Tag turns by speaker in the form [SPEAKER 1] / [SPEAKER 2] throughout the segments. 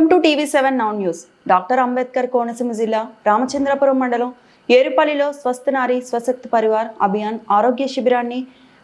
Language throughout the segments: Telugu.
[SPEAKER 1] Welcome to TV seven now news. Doctor Ambedkar Konaseema జిల్లా రామచంద్రపురం మండలం ఏరుపల్లిలో స్వస్థ నారి స్వశక్తి పరివార్ అభియాన్ ఆరోగ్య శిబిరాన్ని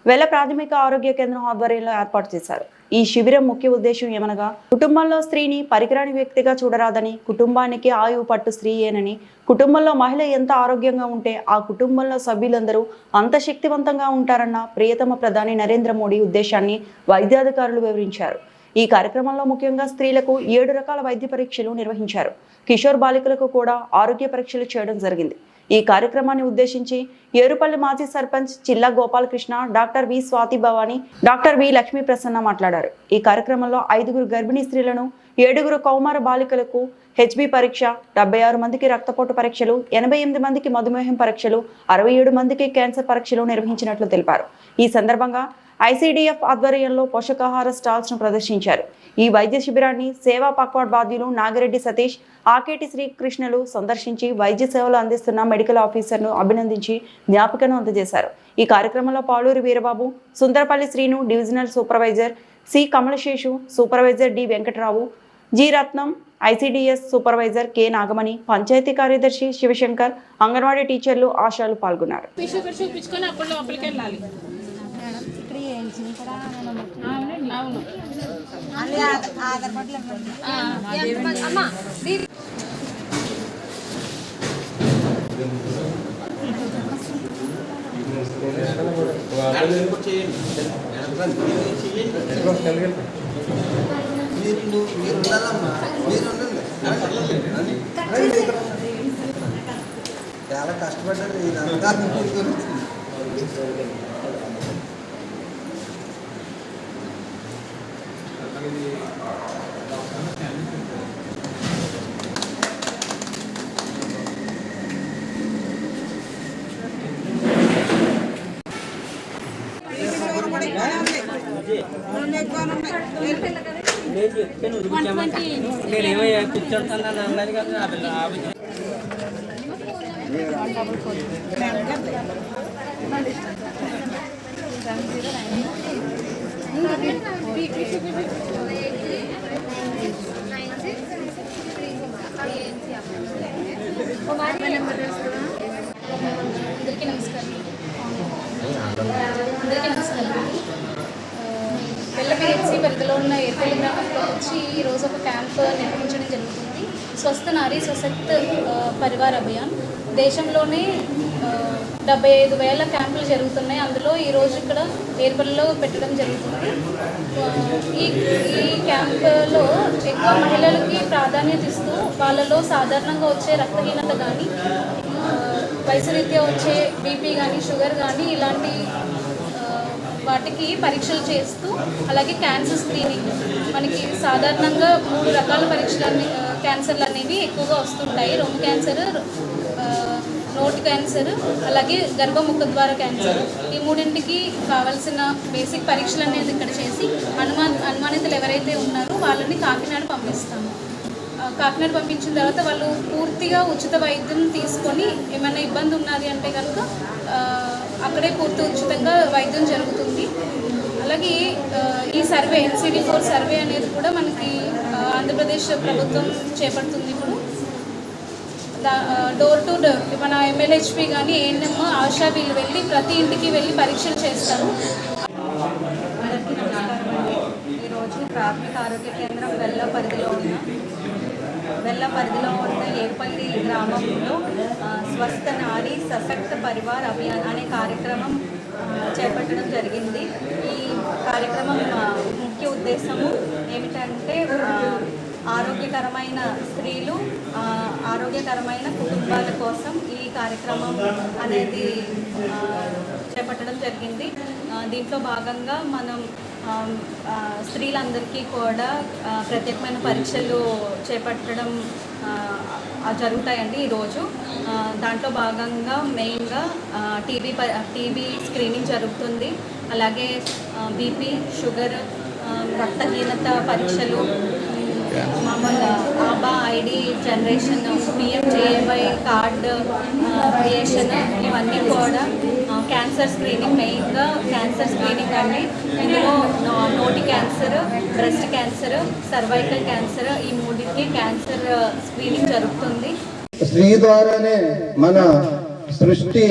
[SPEAKER 1] వేల ప్రాథమిక ఆరోగ్య కేంద్రం ఆధ్వర్యంలో ఏర్పాటు చేశారు. ఈ శిబిరం ముఖ్య ఉద్దేశం ఏమనగా కుటుంబంలో స్త్రీని పరికరాని వ్యక్తిగా చూడరాదని కుటుంబానికి ఆయువు పట్టు స్త్రీయేనని కుటుంబంలో మహిళ ఎంత ఆరోగ్యంగా ఉంటే ఆ కుటుంబంలో సభ్యులందరూ అంత శక్తివంతంగా ఉంటారన్న ప్రియతమ ప్రధాని నరేంద్ర మోడీ ఉద్దేశాన్ని వైద్యాధికారులు వివరించారు. ఈ కార్యక్రమంలో ముఖ్యంగా స్త్రీలకు ఏడు రకాల వైద్య పరీక్షలు నిర్వహించారు. కిషోర్ బాలికలకు కూడా ఆరోగ్య పరీక్షలు చేయడం జరిగింది. ఈ కార్యక్రమాన్ని ఉద్దేశించి ఏరుపల్లి మాజీ sarpanch Chilla Gopalakrishna doctor V Swathi Bhavani doctor V Lakshmi Prasanna మాట్లాడారు. ఈ కార్యక్రమంలో ఐదుగురు గర్భిణీ స్త్రీలను ఏడుగురు కౌమార బాలికలకు హెచ్బి పరీక్ష డెబ్బై ఆరు మందికి రక్తపోటు పరీక్షలు ఎనభై ఎనిమిది మందికి మధుమేహం పరీక్షలు అరవై ఏడు మందికి క్యాన్సర్ పరీక్షలు నిర్వహించినట్లు తెలిపారు. ఈ సందర్భంగా ఐసీడీఎఫ్ ఆధ్వర్యంలో పోషకాహార స్టాల్స్ను ప్రదర్శించారు. ఈ వైద్య శిబిరాన్ని సేవా పక్వాడ్ బాధ్యులు నాగిరెడ్డి సతీష్ ఆకేటి శ్రీకృష్ణులు సందర్శించి వైద్య సేవలు అందిస్తున్న మెడికల్ ఆఫీసర్ను అభినందించి జ్ఞాపికను అందజేశారు. ఈ కార్యక్రమంలో Paluri Veerababu Sundarapalli Srinu divisional supervisor C Kamalaseshu supervisor D Venkatarao G Ratnam ICDS supervisor K Nagamani panchayat కార్యదర్శి శివశంకర్ అంగన్వాడీ టీచర్లు ఆశాలు పాల్గొన్నారు.
[SPEAKER 2] మీరు మీరు ఉండాలమ్మా మీరు ఉండండి చాలా కష్టపడ్డారు. ఇదంతా మీ గురించి
[SPEAKER 3] నేను ఏమయ్యా కూర్చోడుతున్నాను అన్నది కదా ఆ పిల్ల- ఆ పిల్ల-
[SPEAKER 4] అందరికీ నమస్కారం అందరికీ నమస్కారం పిఎంసీ పరిధిలో ఉన్న ఏర్పల్లి గ్రామంలో వచ్చి ఈరోజు ఒక క్యాంప్ నిర్వహించడం జరుగుతుంది. స్వస్థ నారీ స్వశక్త్ పరివార్ అభియాన్. దేశంలోనే డెబ్బై ఐదు వేల క్యాంపులు జరుగుతున్నాయి. అందులో ఈరోజు ఇక్కడ ఏర్పల్లిలో పెట్టడం జరుగుతుంది. ఈ ఈ క్యాంపులో ఎక్కువ మహిళలకి ప్రాధాన్యత ఇస్తూ వాళ్ళలో సాధారణంగా వచ్చే రక్తహీనత కానీ వయసు రీత్యా వచ్చే బీపీ కానీ షుగర్ కానీ ఇలాంటి వాటికి పరీక్షలు చేస్తూ అలాగే క్యాన్సర్ స్క్రీనింగ్ మనకి సాధారణంగా మూడు రకాల పరీక్షలు క్యాన్సర్లు అనేవి ఎక్కువగా వస్తుంటాయి. రొమ్ము క్యాన్సర్ నోట్ క్యాన్సర్ అలాగే గర్భముఖ ద్వార క్యాన్సర్ ఈ మూడింటికి కావాల్సిన బేసిక్ పరీక్షలు అనేది ఇక్కడ చేసి అనుమాన అనుమానితులు ఎవరైతే ఉన్నారో వాళ్ళని కాకినాడ పంపిస్తాము. కాకినాడ పంపించిన తర్వాత వాళ్ళు పూర్తిగా ఉచిత వైద్యం తీసుకొని ఏమైనా ఇబ్బంది ఉన్నది అంటే కనుక అక్కడే పూర్తి ఉచితంగా వైద్యం జరుగుతుంది. అలాగే ఈ సర్వే ఎన్సిడి ఫోర్ సర్వే అనేది కూడా మనకి ఆంధ్రప్రదేశ్ ప్రభుత్వం చేపడుతుంది ఇప్పుడు. డోర్ టు డోర్ మన ఎమ్మెల్యేహెచ్పి కానీ ఏఎన్ఎం ఆశా వీళ్ళు వెళ్ళి ప్రతి ఇంటికి వెళ్ళి పరీక్షలు చేస్తారు.
[SPEAKER 5] ఈరోజు ప్రాథమిక ఆరోగ్య కేంద్రం వెల్ల పరిధిలో ఉన్న వెల్ల పరిధిలో ఉన్న ఏపల్లి గ్రామంలో స్వస్థ నారీ సశక్త పరివార్ అభియాన్ అనే కార్యక్రమం చేపట్టడం జరిగింది. ఈ కార్యక్రమం ముఖ్య ఉద్దేశము ఏమిటంటే ఆరోగ్యకరమైన స్త్రీలు ఆరోగ్యకరమైన కుటుంబాల కోసం ఈ కార్యక్రమం అనేది చేపట్టడం జరిగింది. దీంట్లో భాగంగా మనం స్త్రీలందరికీ కూడా ప్రత్యేకమైన పరీక్షలు చేపట్టడం జరుగుతాయండి ఈరోజు దాంట్లో భాగంగా మెయిన్గా టీబీ టీబీ స్క్రీనింగ్ జరుగుతుంది. అలాగే బీపీ షుగర్ రక్తహీనత పరీక్షలు మామూలుగా ABHA ID generation PMJAY card creation ఇవన్నీ కూడా క్యాన్సర్ స్క్రీనింగ్ మెయిన్గా క్యాన్సర్ స్క్రీనింగ్ అండి. ఇందులో నోటి cancer breast cancer cervical cancer ఈ మూడింటికి క్యాన్సర్ స్క్రీనింగ్ జరుగుతుంది.
[SPEAKER 6] స్త్రీ ద్వారానే మన సృష్టి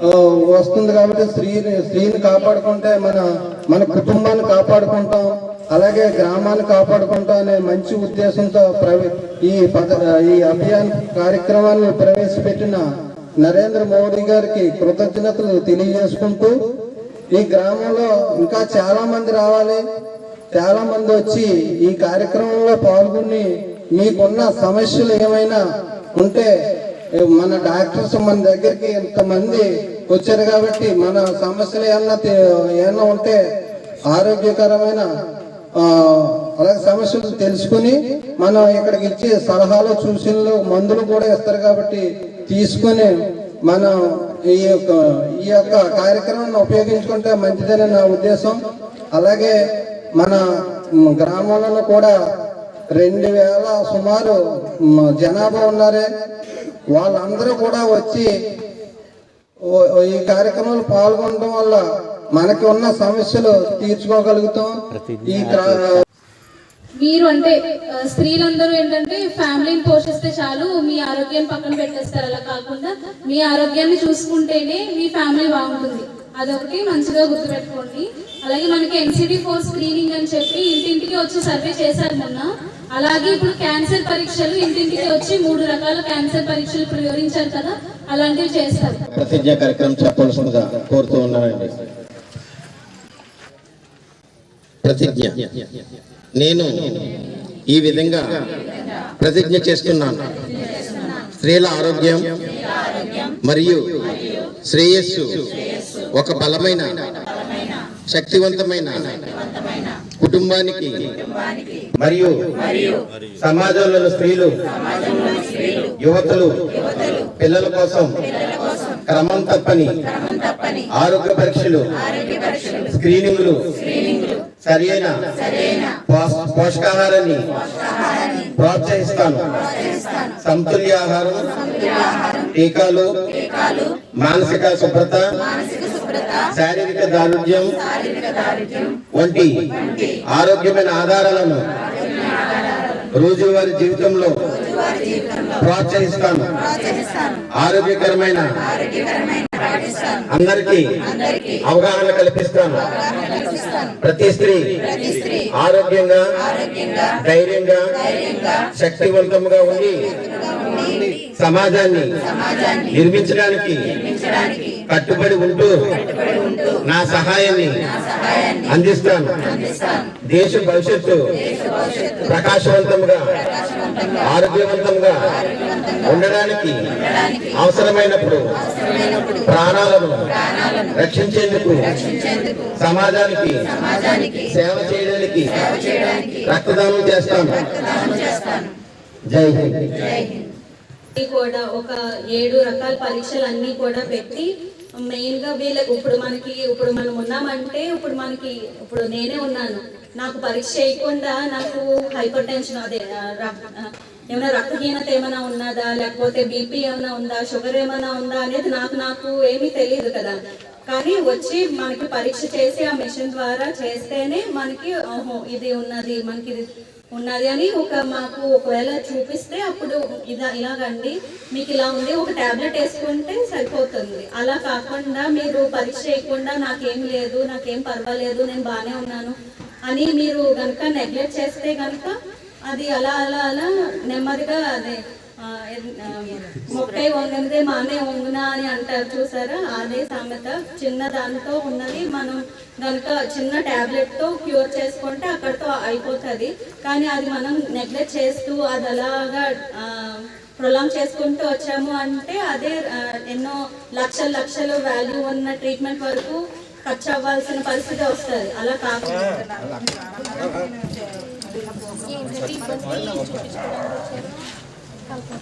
[SPEAKER 6] వస్తుంది కాబట్టి స్త్రీని స్త్రీని కాపాడుకుంటే మన మన కుటుంబాన్ని కాపాడుకుంటాం అలాగే గ్రామాన్ని కాపాడుకుంటాం అనే మంచి ఉద్దేశంతో ప్రవే ఈ పద ఈ అభియాన్ కార్యక్రమాన్ని ప్రవేశపెట్టిన నరేంద్ర మోడీ గారికి కృతజ్ఞతలు తెలియజేసుకుంటూ ఈ గ్రామంలో ఇంకా చాలా మంది రావాలి. చాలా మంది వచ్చి ఈ కార్యక్రమంలో పాల్గొని మీకున్న సమస్యలు ఏమైనా ఉంటే మన డాక్టర్స్ మన దగ్గరికి ఇంతమంది వచ్చారు కాబట్టి మన సమస్యలు ఏమన్నా ఏమన్నా ఉంటే ఆరోగ్యకరమైన అలాగే సమస్యలు తెలుసుకుని మనం ఇక్కడికి ఇచ్చి సలహాలు సూచనలు మందులు కూడా ఇస్తారు కాబట్టి తీసుకుని మనం ఈ యొక్క ఈ యొక్క కార్యక్రమాన్ని ఉపయోగించుకుంటే మంచిదని నా ఉద్దేశం. అలాగే మన గ్రామాలలో గ్రామంలో కూడా రెండు వేల సుమారు జనాభా ఉన్నారే. వాళ్ళందరూ కూడా వచ్చి ఈ కార్యక్రమంలో పాల్గొనడం వల్ల మనకి ఉన్న సమస్యలు తీర్చుకోగలుగుతాం. ఈ
[SPEAKER 4] మీరు అంటే స్త్రీలందరూ ఏంటంటే ఫ్యామిలీని పోషిస్తే చాలు మీ ఆరోగ్యాన్ని పక్కన పెట్టేస్తారు. అలా కాకుండా మీ ఆరోగ్యాన్ని చూసుకుంటేనే మీ ఫ్యామిలీ బాగుంటుంది. అదొకటి మంచిగా గుర్తుపెట్టుకోండి. అలాగే మనకి ఎన్సిడి ఫోర్ స్క్రీనింగ్ అని చెప్పి ఇంటింటికి వచ్చి సర్వే చేశారు మొన్న. అలాగే ఇప్పుడు క్యాన్సర్ పరీక్షలు ఇంటింటికి వచ్చి మూడు రకాల క్యాన్సర్ పరీక్షలు ఇప్పుడు వివరించారు కదా అలాంటివి చేస్తారు.
[SPEAKER 6] ప్రతిజ్ఞ కార్యక్రమం చెప్పాల్సిందిగా కోరుతూ ఉన్నానండి.
[SPEAKER 7] ప్రతిజ్ఞ. నేను ఈ విధంగా ప్రతిజ్ఞ చేస్తున్నాను. స్త్రీల ఆరోగ్యం మరియు శ్రేయస్సు ఒక బలమైన శక్తివంతమైన కుటుంబానికి మరియు సమాజంలోని స్త్రీలు యువతులు పిల్లల కోసం క్రమం తప్పని ఆరోగ్య పరీక్షలు స్క్రీనింగ్లు సరైన పోషకాహారాన్ని ప్రోత్సహిస్తాను. సమతుల్య ఆహారం టీకాలు మానసిక శుభ్రత శారీరక దారుఢ్యం వంటి ఆరోగ్యమైన ఆధారాలను రోజువారీ జీవితంలో ప్రోత్సహిస్తాను. ఆరోగ్యకరమైన అందరికీ అవగాహన కల్పిస్తాను. ప్రతి స్త్రీ ఆరోగ్యంగా ధైర్యంగా శక్తివంతంగా ఉండి సమాజాన్ని నిర్మించడానికి కట్టుబడి ఉంటూ నా సహాయాన్ని అందిస్తాను. దేశ భవిష్యత్తు ప్రకాశవంతంగా ఆరోగ్యవంతంగా ఉండడానికి అవసరమైనప్పుడు ప్రాణాలను రక్షించేందుకు సమాజానికి సేవ చేయడానికి రక్తదానం చేస్తాను. జై హింద్.
[SPEAKER 5] కూడా ఒక ఏడు రకాల పరీక్షలు అన్నీ కూడా పెట్టి మెయిన్గా వీళ్ళకి ఇప్పుడు మనకి ఇప్పుడు మనం ఉన్నామంటే ఇప్పుడు మనకి ఇప్పుడు నేనే ఉన్నాను. నాకు పరీక్ష చేయకుండా నాకు హైపర్ టెన్షన్ అదే ఏమైనా రక్తహీనత ఏమైనా ఉన్నదా? లేకపోతే బీపీ ఏమైనా ఉందా? షుగర్ ఏమైనా ఉందా? అనేది నాకు నాకు ఏమీ తెలియదు కదా. కానీ వచ్చి మనకి పరీక్ష చేసి ఆ మిషన్ ద్వారా చేస్తేనే మనకి ఓహో ఇది ఉన్నది మనకి ఇది ఉన్నది అని ఒక మాకు ఒకవేళ చూపిస్తే అప్పుడు ఇదా ఇలాగండి మీకు ఇలా ఉంది ఒక టాబ్లెట్ వేసుకుంటే సరిపోతుంది. అలా కాకుండా మీరు పరీక్ష చేయకుండా నాకేం లేదు నాకేం పర్వాలేదు నేను బాగానే ఉన్నాను అని మీరు కనుక నెగ్లెక్ట్ చేస్తే కనుక అది అలా అలా అలా నెమ్మదిగా అదే మొక్కై వంగనిదే మానే వంగునా అని అంటారు చూసారా అదే సామెత చిన్న దానితో ఉన్నది మనం కనుక చిన్న ట్యాబ్లెట్తో క్యూర్ చేసుకుంటే అక్కడితో అయిపోతుంది కానీ అది మనం నెగ్లెక్ట్ చేస్తూ అది అలాగా ప్రొలాంగ్ చేసుకుంటూ వచ్చాము అంటే అదే ఎన్నో లక్షల లక్షలు వాల్యూ ఉన్న ట్రీట్మెంట్ వరకు ఖర్చు అవ్వాల్సిన పరిస్థితి వస్తుంది అలా కాకుండా